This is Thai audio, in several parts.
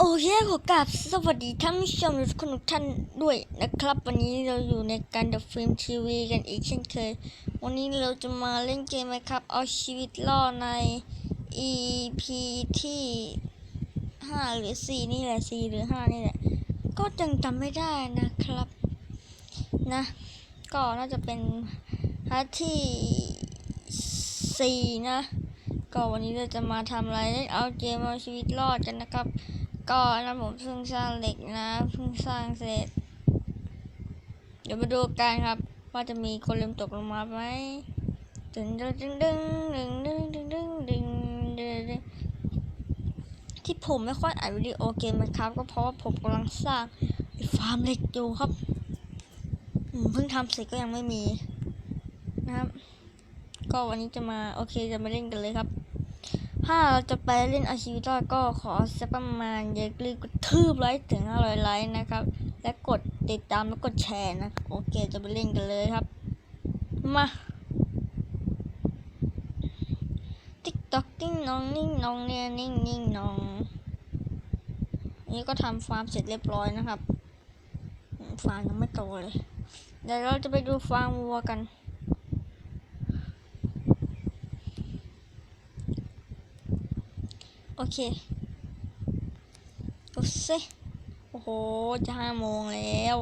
โอเคขอกราบสวัสดีท่านผู้ชมทุกคนทุกท่านด้วยนะครับ วันนี้เราอยู่ในการดับฟิล์มทีวีกันอีกเช่นเคย วันนี้เราจะมาเล่นเกมไหมครับ เอาชีวิตรอดใน EP ที่ห้าหรือสี่นี่แหละสี่หรือห้านี่แหละ ก็ยังจำไม่ได้นะครับ นะ ก็น่าจะเป็นพาร์ทที่สี่นะ ก็วันนี้เราจะมาทำอะไรเล่นเอาเกมเอาชีวิตรอดกันนะครับ ก็นะผมเพิ่งสร้างเหล็กนะเพิ่งสร้างเสร็จ เดี๋ยวมาดูกันครับ ว่าจะมีคนลืมตกลงมาไหมดึงดึงดึงดึงดึงดึงดึงดึงดึงดึงดึงที่ผมไม่ค่อยอัดวิดีโอเกมนะครับ ก็เพราะว่าผมกำลังสร้างฟาร์มเหล็กอยู่ครับเพิ่งทำเสร็จก็ยังไม่มีนะครับ ก็วันนี้จะมาโอเคจะมาเล่นกันเลยครับ ถ้าเราจะไปเล่นอาชีวิตรอดก็ขอสักประมาณอย่าลืมกดทืบไลค์ถึง500ไลค์นะครับ และกดติดตามและกดแชร์นะ โอเคจะไปเล่นกันเลยครับ มาติ๊กต็อกติ้งน้องนิ่งน้องเนี่ยนิ่งนิ่งน้องนนี้ก็ทำฟาร์มเสร็จเรียบร้อยนะครับ ฟาร์มยังไม่โตเลย เดี๋ยวเราจะไปดูฟาร์มวัวกัน โอเคดูสิโอ้โห จะห้าโมงแล้ว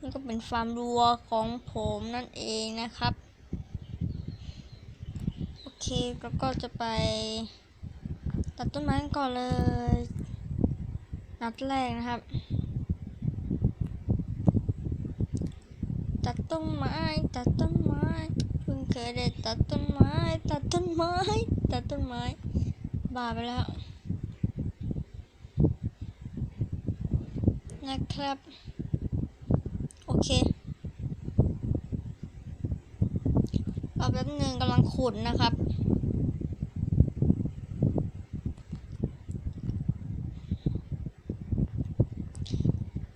นี่ก็เป็นฟาร์มวัวของผมนั่นเองนะครับ โอเค แล้วก็จะไป ตัดต้นไม้ก่อนเลย นัดแรกนะครับ ตัดต้นไม้ ตัดต้นไม้เพิ่งเคยได้ตัดต้นไม้ ตัดต้นไม้ ตัดต้นไม้ บ้าไปแล้ว นะครับ โอเครอแป๊บหนึ่งกำลังขุดนะครับ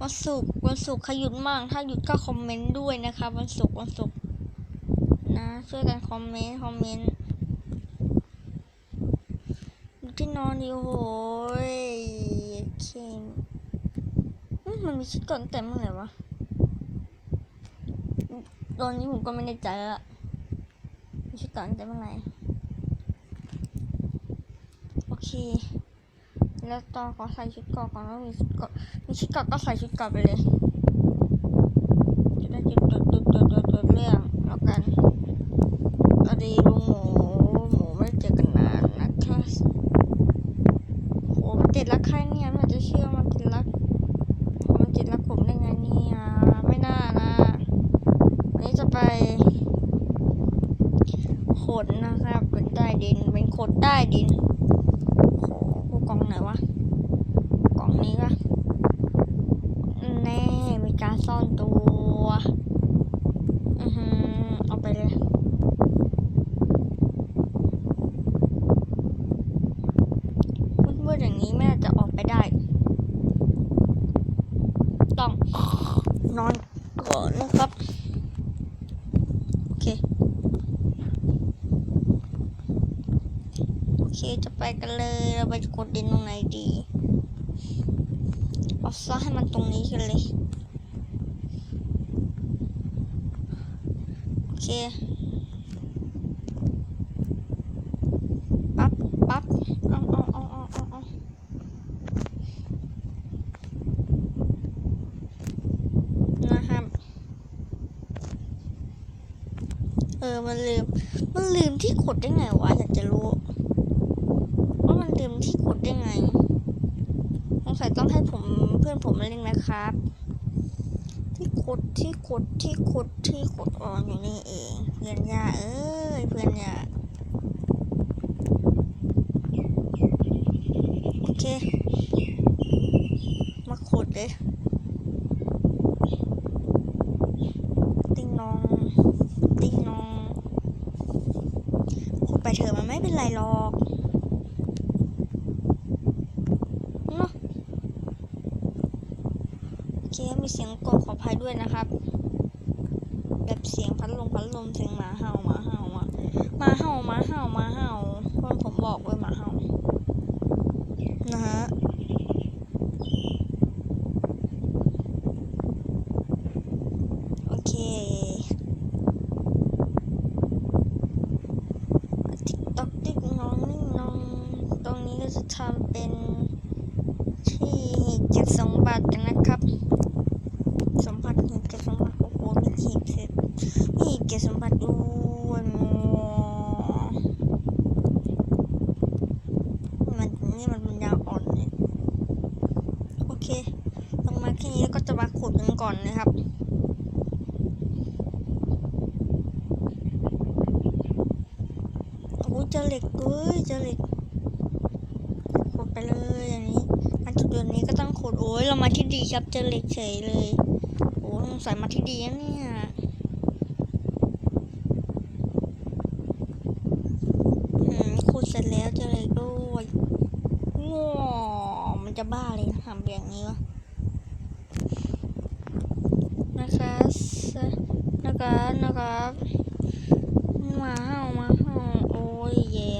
วันศุกร์วันศุกร์ใครหยุดมั่งถ้าหยุดก็คอมเมนต์ด้วยนะครับ วันศุกร์วันศุกร์นะช่วยกันคอมเมนต์คอมเมนต์ ดู ที่นอนดิโอ้โหยเคมอืมมันมีชุดก่อนแต่เมื่อไหร่วะตอนนี้ผมก็ไม่แน่ใจละมีชุดก่อนแต่เมื่อไหร่โอเค แล้วตอนขอใส่ชุดเก่อนก่อนแล้วมีชุดเก่อนมีชุดเก่อนก็ใส่ชุดเก่อนไปเลยจะได้จุดจุดจุดจุดจุดจุดเรื่องแล้วกันสวัสดีลุงหมูหมูไม่ได้เจอกันนานนะครับ โหมันติดรักใครเนี่ยไม่อยากจะเชื่อมันติดรักมันติดรักผมได้ไงเนี่ยไม่น่านะวันนี้จะไปขนนะครับเป็นใต้ดิ นเป็นขนใต้ดินโหกูกล่องไหนวะ กล่องนี้ก็แน่มีการซ่อนตัวอือหือเอาไปเลยมืดๆอย่างนี้แม่น่าจะออกไปได้ ต้องนอนก่อนนะครับ โอเค โอเค จะไป กันเลยเราไปกดดินตรงไหนดีเอาซะให้มันตรงนี้กันเลยโอเคปั๊บปั๊บเอาเอาเอาเอาเอาเอานะครับเออมันลืมมันลืมที่กดได้ไงวะอยากจะรู้ ว่ามันลืมที่กดได้ไงสงสัยต้องให้ผมเพื่อนผมมาเล่นนะครับ ที่กดที่กดที่กดที่กดอ๋ออยู่นี่เองเพื่อนยาเอ้ยเพื่อนยาโอเค มาขุดเลยติ้งนองติ้งนองขุดไปเถอะมันไม่เป็นไรหรอกเนาะโอเค มีเสียงกบขออภัยด้วยนะครับ แบบเสียงพัดลมพัดลมเสียงหมาเห่าหมาเห่าหมาหมาเห่าหมาเห่าหมาเห่าคนผมบอกเลยหมาเห่า เค ลงมาแค่นี้แล้วก็จะมาขุดกันก่อนนะครับโอ้เจอเหล็กเอ้ยเจอเหล็กขุดไปเลยอย่างนี้มาจุดเดือนนี้ก็ต้องขุดโอ้ยเรามาที่ดีครับเจอเหล็กเฉยเลยโอ้สงสัยมาที่ดีนะเนี่ยอืมขุดเสร็จแล้วเจอเหล็กด้วยง้อมัน จะบ้าเลยทำอย่างนี้วะนะคะนะคะนะคะมาเห่ามาเห่าโอ้ยแย่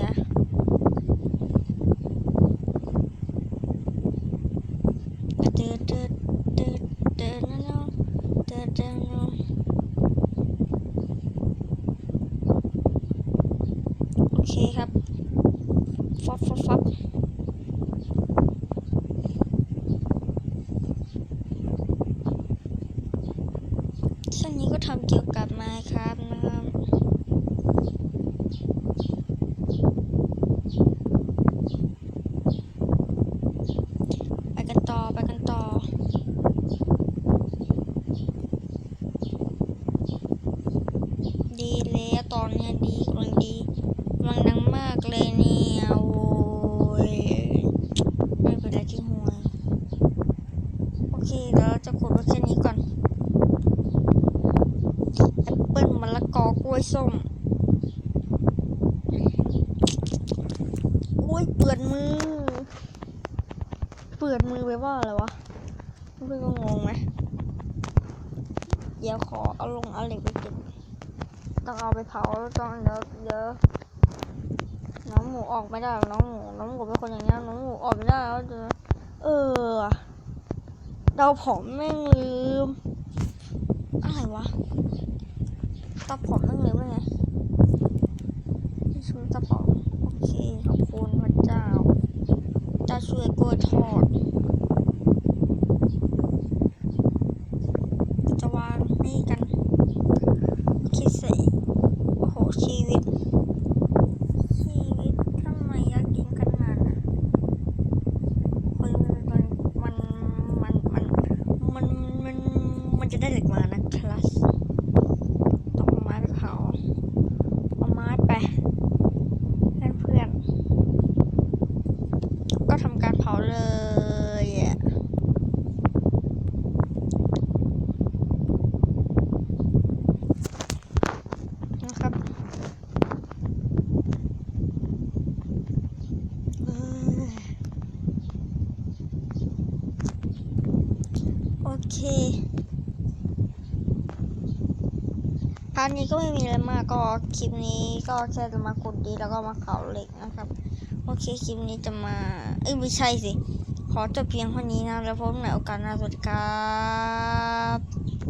เดินเดินเดินเดินนะเนาะเดินเดินเนาะโอเคครับฟับฟับฟับ ช่วงนี้ก็ทำเกี่ยวกับไม้ครับนะครับไปกันต่อไปกันต่อ ดีแล้วตอนเนี้ยดีกำลังดีกำลังดังมากเลยเนี่ยโอ้ยไม่เป็นไรที่หัวโอเคเดี๋ยวเราจะขุดไว้แค่นี้ก่อน แอปเปิ้ลมะละกอกล้วยส้ม อ้ยเปื่อนมือ เปื่อนมือไปว่าอะไรวะเพื่อนก็งงไหมเดี๋ยวขอเอาลงเอาเหล็กไปเก็บต้องเอาไปเผาต้องเดี๋ยวเดี๋ยวน้องหมูออกไม่ได้น้องหมูน้องหมูเป็นคนอย่างนี้ยน้องหมูออกไม่ได้แล้วเดี๋ยวเออเราผมแม่งลืมอะไรวะตาผมนั่งเลยว่าไงที่ชุนตาผม ค ขอบคุณพระเจ้า จะช่วยกล้วยทอด จะวางนี่กัน คิดสิโอ้โห ชีวิต ชีวิตทำไมยากเย็นขนาดนะคนมันมันมันมันมันมันมันจะได้เหล็กมานะ พาร์ทนี้ก็ไม่มีอะไรมากก็คลิปนี้ก็แค่จะมาขุดดีแล้วก็มาเผาเหล็กนะครับ โอเคคลิปนี้จะมาเอ้ยไม่ใช่สิ ขอจบเพียงเท่านี้นะแล้วพบกันใหม่โอกาสหน้าสวัสดีครับ